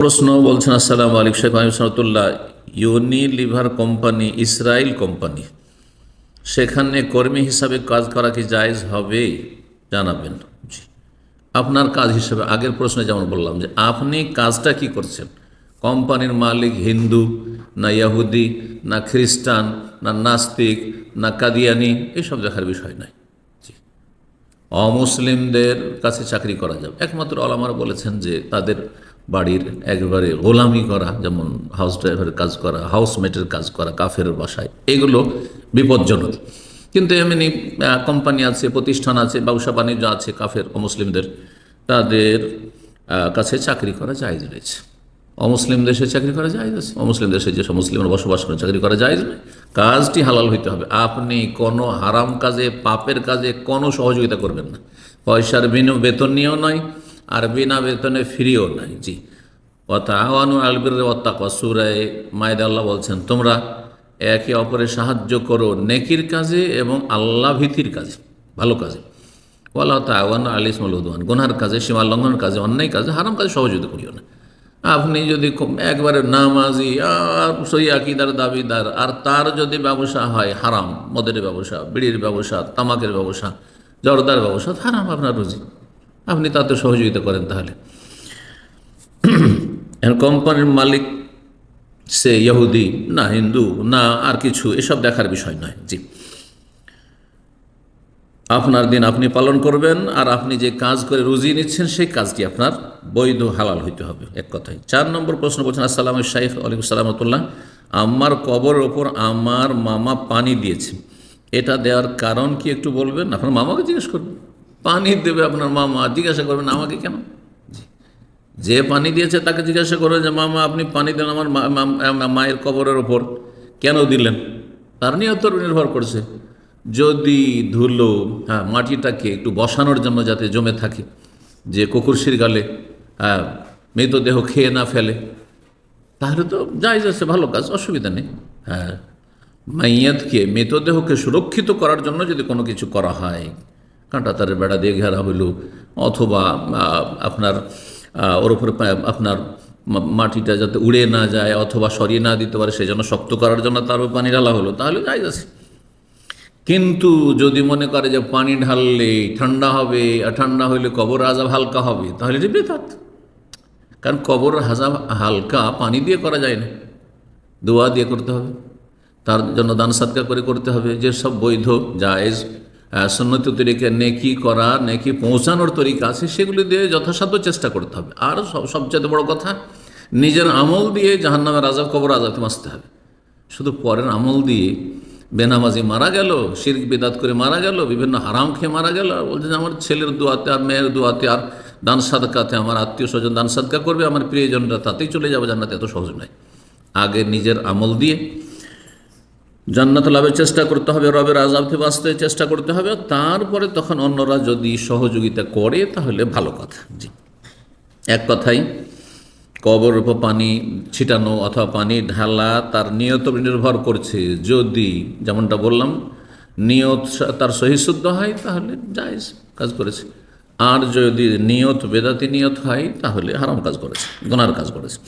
প্রশ্ন বলছেন, আসসালাম আলাইকুম, Sheikh Sanatullah Unilever company Israel company, সেখানে কর্মী হিসাবে কাজ করা কি জায়েজ হবে? জানাবেন। আপনার কাজ হিসাবে, আগের প্রশ্নে যেমন বললাম যে, আপনি কাজটা কি করছেন? কোম্পানির মালিক হিন্দু, না ইয়াহুদি না খ্রিস্টান, না নাস্তিক, না কাদিয়ানি এইসব দেখার বিষয় নয় অমুসলিমদের কাছে চাকরি করা যাবে। একমাত্র আলামারা বলেছেন যে, তাদের বাড়ির একবারে গোলামি করা, যেমন হাউস ড্রাইভারের কাজ করা হাউসমেটের কাজ করা, কাফের বাসায়, এগুলো বিপজ্জনক। কিন্তু এমনি কোম্পানি আছে, প্রতিষ্ঠান আছে, ব্যবসা বাণিজ্য আছে, কাফের অমুসলিমদের তাদের কাছে চাকরি করা জায়জ রয়েছে। অমুসলিম দেশে চাকরি করা যায় আছে, অমুসলিম দেশে যেসব মুসলিমরা বসবাস করে চাকরি করা যায় নয়। কাজটি হালাল হইতে হবে। আপনি কোনো হারাম কাজে, পাপের কাজে কোনো সহযোগিতা করবেন না। পয়সার বিনু বেতন নিয়েও নয় আর বিনা বেতনে ফ্রিও নাই, জি। আওয়ানু আলবির অত্তাকা সুরায় মায়দা আল্লাহ বলছেন, তোমরা একে অপরের সাহায্য করো নেকির কাজে এবং আল্লাহ ভীতির কাজে, ভালো কাজে। ওয়াল্লাহ তাওয়ান আলিসমুল উদ্দান গুনহার কাজে, সীমা লঙ্ঘন কাজে, অন্যায় কাজে, হারাম কাজে সহযোগিতা করিও না। আপনি যদি খুব একবারে নামাজি, আর সই আকিদার দাবিদার, আর তার যদি ব্যবসা হয়, হারাম। মদের ব্যবসা, বিড়ির ব্যবসা, তামাকের ব্যবসা, জর্দার ব্যবসা, হারাম, আপনার রুজি। আপনি তাতে সহযোগিতা করেন তাহলে। কোম্পানির মালিক সে ইহুদি, না হিন্দু, না আর কিছু, এসব দেখার বিষয় নয়, জি। আপনার দিন আপনি পালন করবেন আর আপনি যে কাজ করে রুজি নিচ্ছেন, সেই কাজটি আপনার বৈধ, হালাল হইতে হবে, এক কথায়। চার নম্বর প্রশ্ন বলছেন, আসসালাম শাইফ আলাইকুম সালামতুল্লাহ আমার কবরের ওপর আমার মামা পানি দিয়েছে। এটা দেওয়ার কারণ কি একটু বলবেন? আপনার মামাকে জিজ্ঞেস করবেন। পানি দেবে আপনার মামা, জিজ্ঞাসা করবেন, আমাকে কেন? যে পানি দিয়েছে তাকে জিজ্ঞাসা করবেন যে, মামা, আপনি পানি দেন আমার মায়ের কবরের ওপর। কেন দিলেন? তার নিয়ত নির্ভর করছে। যদি ধুলো হ্যাঁ মাটিটাকে একটু বসানোর জন্য যাতে জমে থাকে, যে কুকুরশির গালে হ্যাঁ মৃতদেহ খেয়ে না ফেলে, তাহলে তো যাই যাচ্ছে ভালো কাজ, অসুবিধা নেই। হ্যাঁ মাইয়াতকে মৃতদেহকে সুরক্ষিত করার জন্য যদি কোনো কিছু করা হয় কাঁটা তারের বেড়া দিয়ে ঘেরা হইল অথবা আপনার ওর উপরে আপনার মাটিটা যাতে উড়ে না যায় অথবা সরিয়ে না দিতে পারে সেই জন্য শক্ত করার জন্য তার উপর পানি ঢালা হলো তাহলে যাই আছে। কিন্তু যদি মনে করে যে পানি ঢাললে ঠান্ডা হবে, আর ঠান্ডা হইলে কবর আজাব হালকা হবে, তাহলে এটা বেতাত কারণ কবর হাজাব হালকা পানি দিয়ে করা যায় না। দোয়া দিয়ে করতে হবে। তার জন্য দান সাদকা করে করতে হবে। যে সব বৈধ, জায়েজ সন্ন্যত তরিকে, নেকি করা, নেকি পৌঁছানোর তরিকা আছে, সেগুলি দিয়ে যথাসাধ্য চেষ্টা করতে হবে। আর সব, সবচেয়ে বড় কথা, নিজের আমল দিয়ে জাহান জাহান্নামের আজাব কবর আজাতে বাঁচতে হবে। শুধু পরের আমল দিয়ে বেনামাজি মারা গেল, শিরক, বিদাত করে মারা গেল, বিভিন্ন হারাম খেয়ে মারা গেল, আর বলছে যে আমার ছেলের দোয়াতে, আর মেয়ের দোয়াতে, আর দান সাদকাতে, আমার আত্মীয় স্বজন দান সাদকা করবে, আমার প্রিয়জনরা তাতেই চলে যাবে, জান্নাতে এত সহজ নয়। আগে নিজের আমল দিয়ে জান্নাত লাভের চেষ্টা করতে হবে, রবের আজাব থেকে বাঁচতে চেষ্টা করতে হবে। তারপরে তখন অন্যরা যদি সহযোগিতা করে, তাহলে ভালো কথা। জি। এক কথাই কবর পানি ছিটানো অথবা পানি ঢালা, তার নিয়ত নির্ভর করছে। যদি, যেমনটা বললাম, নিয়ত তার সহিশুদ্ধ হয়, তাহলে জায়েজ কাজ করেছে। আর যদি নিয়ত বেদাতি নিয়ত হয়, তাহলে হারাম কাজ করেছে, গোনার কাজ করেছে।